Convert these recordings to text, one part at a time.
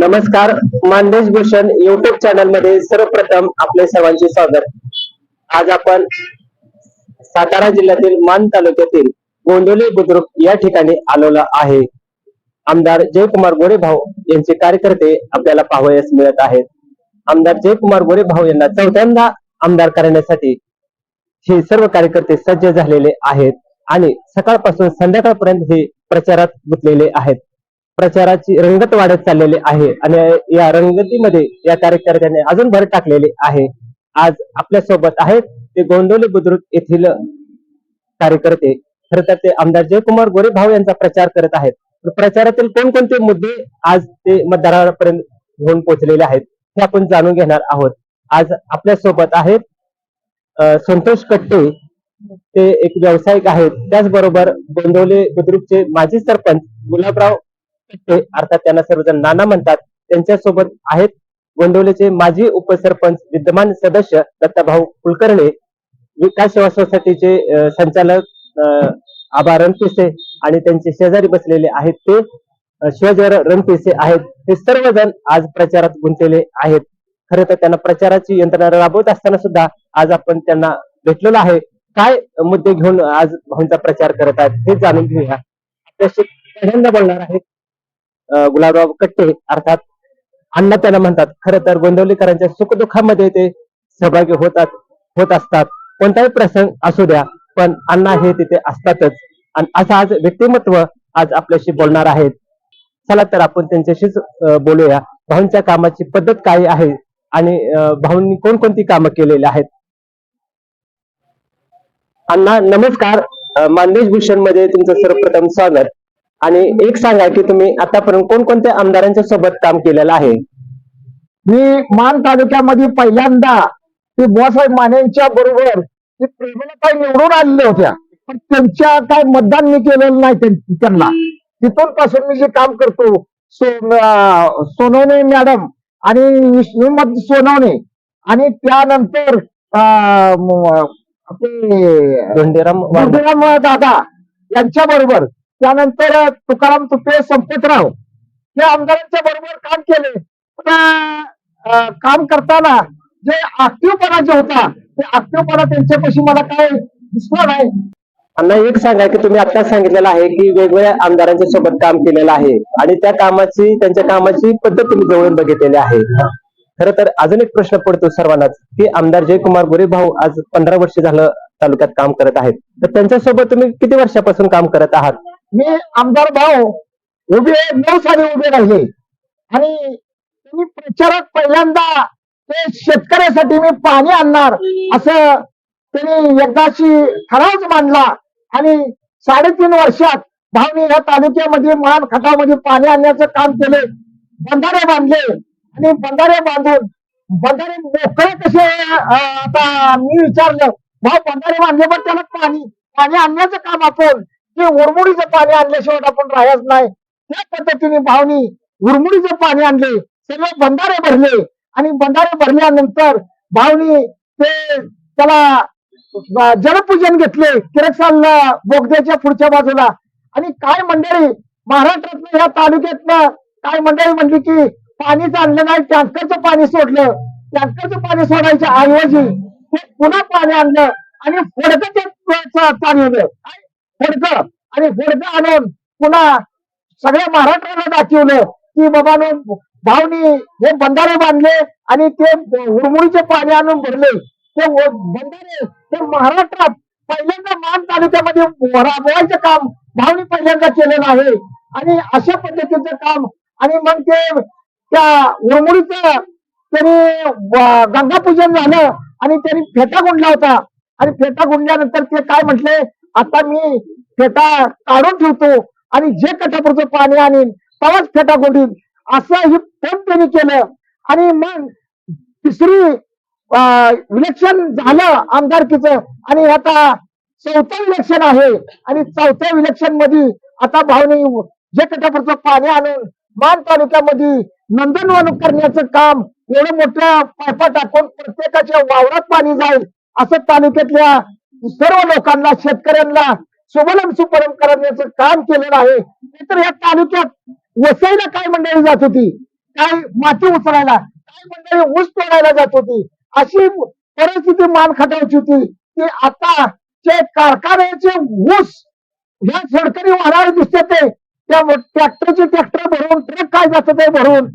नमस्कार मानदेश भूषण युट्यूब चॅनलमध्ये सर्वप्रथम आपले सर्वांचे स्वागत. आज आपण सातारा जिल्ह्यातील मान तालुक्यातील गोंदोली बुद्रुक या ठिकाणी आलेलो आहे. आमदार जयकुमार गोरे भाऊ यांचे कार्यकर्ते आपल्याला पाहावयास मिळत आहेत. आमदार जयकुमार गोरे भाऊ यांना चौथ्यांदा आमदार करण्यासाठी हे सर्व कार्यकर्ते सज्ज झालेले आहेत आणि सकाळपासून संध्याकाळपर्यंत हे प्रचारात गुंतलेले आहेत. प्रचाराची रंगत वाढत चाललेली आहे आणि या रंगतीमध्ये या कार्यकर्त्यांनी अजून भर टाकलेली आहे. आज आपल्यासोबत आहेत ते गोंदवली बुद्रुक येथील कार्यकर्ते. खर तर ते आमदार जयकुमार गोरे भाऊ यांचा प्रचार करत आहेत. प्रचारातील कोणकोणते मुद्दे आज ते मतदारापर्यंत घेऊन पोहोचलेले आहेत हे आपण जाणून घेणार आहोत. आज आपल्यासोबत आहेत संतोष कट्टे. ते एक व्यावसायिक आहेत. त्याचबरोबर गोंदवले बुद्रुकचे माजी सरपंच गुलाबराव अर्थात त्यांना सर्वजण नाना म्हणतात. त्यांच्यासोबत आहेत गोंदवलेचे माजी उपसरपंच विद्यमान सदस्य दत्ताभाऊ कुलकर्णी. विकास सेवा सोसायटीचे संचालक आबा रणपिसे आणि त्यांचे शेजारी बसलेले आहेत ते. अं, रणपिसे आहेत. हे सर्वजण आज प्रचारात गुंतलेले आहेत. खरं तर त्यांना प्रचाराची यंत्रणा राबवत असताना सुद्धा आज आपण त्यांना भेटलेलो आहे. काय मुद्दे घेऊन आज भाऊंचा प्रचार करत आहेत हे जाणून घेऊया. आपल्याशी पहिल्यांदा बोलणार आहेत गुलाबराव कट्टे अर्थात अण्णा त्यांना म्हणतात खरं तर गोंदवलीकरांच्या सुखदुःखामध्ये ते सहभागी होतात होत असतात. कोणताही प्रसंग असू द्या पण अण्णा हे तिथे असतातच. आणि असं आज व्यक्तिमत्व आज आपल्याशी बोलणार आहेत. चला तर आपण त्यांच्याशीच बोलूया. भाऊंच्या कामाची पद्धत काय आहे? आणि अं, भाऊंनी कोणकोणती कामं केलेली आहेत? अण्णा नमस्कार. अं, मानदेश भूषणमध्ये तुमचं सर्वप्रथम स्वागत. आणि एक सांगा की तुम्ही आतापर्यंत कोणकोणत्या आमदारांच्या सोबत काम केलेलं आहे? मी मान तालुक्यामध्ये पहिल्यांदा ते बुवासाहेब मानेंच्या बरोबर निवडून आलेल्या होत्या. पण त्यांच्या काय मतदान मी केलेलं नाही त्यां- त्यांना. तिथून पासून मी जे काम करतो सोनवणे मॅडम आणि विष्णुमत सोनवणे. आणि त्यानंतर आपले दादा यांच्या बरोबर त्यानंतर तुकाराम तुपे संपतराव या आमदारांच्या बरोबर काम केले. पण काम करताना जे ऍक्टिव्हपणा जे होता ते ऍक्टिव्हपणा त्यांच्यापाशी मला काय दिसला नाही अण्णा एक सांगा की तुम्ही आता सांगितलेलं आहे की वेगवेगळ्या आमदारांच्या सोबत काम केलेलं आहे आणि त्या कामाची त्यांच्या कामाची पद्धत तुम्ही जवळून बघितलेली आहे. खरं तर अजून एक प्रश्न पडतो सर्वांनाच की आमदार जयकुमार गोरे भाऊ आज पंधरा वर्ष झालं तालुक्यात काम करत आहेत. तर त्यांच्यासोबत तुम्ही किती वर्षापासून काम करत आहात? मी आमदार भाऊ उभे नऊ साली उभे राहिले. आणि मी प्रचारात पहिल्यांदा ते शेतकऱ्यासाठी मी पाणी आणणार असं त्यांनी एकदाशी ठरावच मांडला. आणि साडेतीन वर्षात भावनी या तालुक्यामध्ये मान खटामध्ये पाणी आणण्याचं काम केले. बंधारे बांधले. आणि बंधारे बांधून बंधारे मोकळे कसे आता मी विचारलं भाऊ बंधारे बांधले पण त्याला पाणी पाणी आणण्याचं काम आपण. ते उरमुडीचं पाणी आणल्याशिवाय आपण राहायच नाही. त्या पद्धतीने भावनी उरमुडीचं पाणी आणले सगळे बंधारे भरले. आणि बंधारे भरल्यानंतर भावनी ते त्याला जलपूजन घेतले किरकसाल बोगद्याच्या पुढच्या बाजूला. आणि काय मंडळी महाराष्ट्रातल्या या तालुक्यातनं काय मंडळी म्हणली की पाणीच आणलं नाही टँकरचं पाणी सोडलं. टँकरचं पाणी सोडायच्या ऐवजी ते पुन्हा पाणी आणलं आणि होडकं ते चालवलं फोडकं आणि फोडकं आणून पुन्हा सगळ्या महाराष्ट्राला दाखवलं की बाबा भावनी हे बंधारे बांधले आणि ते उरमुडीचे पाणी आणून भरले. ते बंधारे ते महाराष्ट्रात पहिल्यांदा मान तालुक्यामध्ये राबवायचं काम भावनी पहिल्यांदा केलेलं आहे. आणि अशा पद्धतीचं काम आणि मग ते त्या उरमुडीचं तरी गंगापूजन झालं. आणि त्यांनी फेटा गुंडला होता. आणि फेटा गुंडल्यानंतर ते काय म्हटले? आता मी फेटा काढून ठेवतो आणि जे कटापुरचं पाणी आणीन तेव्हाच फेटा गुंडीन. असं ही पण त्यांनी केलं. आणि मग तिसरी इलेक्शन झालं आमदारकीचं. आणि आता चौथं इलेक्शन आहे. आणि चौथ्या इलेक्शनमध्ये आता भावनी जे कटापुरचं पाणी आणून मान तालुक्यामध्ये नंदनवन करण्याचं काम एवढं मोठ्या पायपा टाकून प्रत्येकाच्या वावरात पाणी जाईल असं तालुक्यातल्या सर्व लोकांना शेतकऱ्यांना सुबलम सुपलम करण्याचं काम केलेलं आहे. नाहीतर या तालुक्यात वसईला काय मंडळी जात होती? काय माती उचलायला काय मंडळी ऊस तोडायला जात होती? अशी परिस्थिती मान खटायची होती की आता जे कारखान्याचे ऊस ह्या सरकारी वाहनावर दिसते ते. त्या ट्रॅक्टरचे ट्रॅक्टर भरून ट्रक काय जात ते भरून.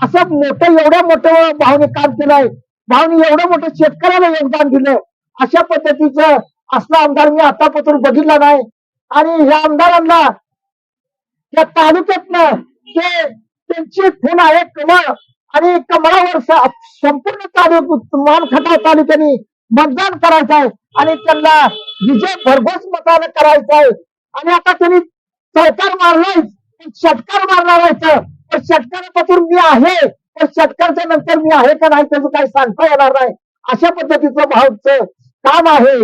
असं मोठं एवढ्या मोठं भावने काम केलंय भावने एवढं मोठं शेतकऱ्याला योगदान दिलं अशा पद्धतीचं असला आमदार मी आतापासून बघितला नाही. आणि ह्या आमदारांना या तालुक्यातनं ते त्यांची खून आहे कमळ आणि कमळावर संपूर्ण तालुक मानखटाव तालुक्याने मतदान करायचं आहे. आणि त्यांना विजय भरघोस मतानं करायचं आहे. आणि आता त्यांनी सरकार मारलाय षटकार मारणार आहे पण षटकारापासून मी आहे. पण षटकारच्या नंतर मी आहे का नाही त्याचं काही सांगता येणार नाही. अशा पद्धतीचं भावचं काम आहे.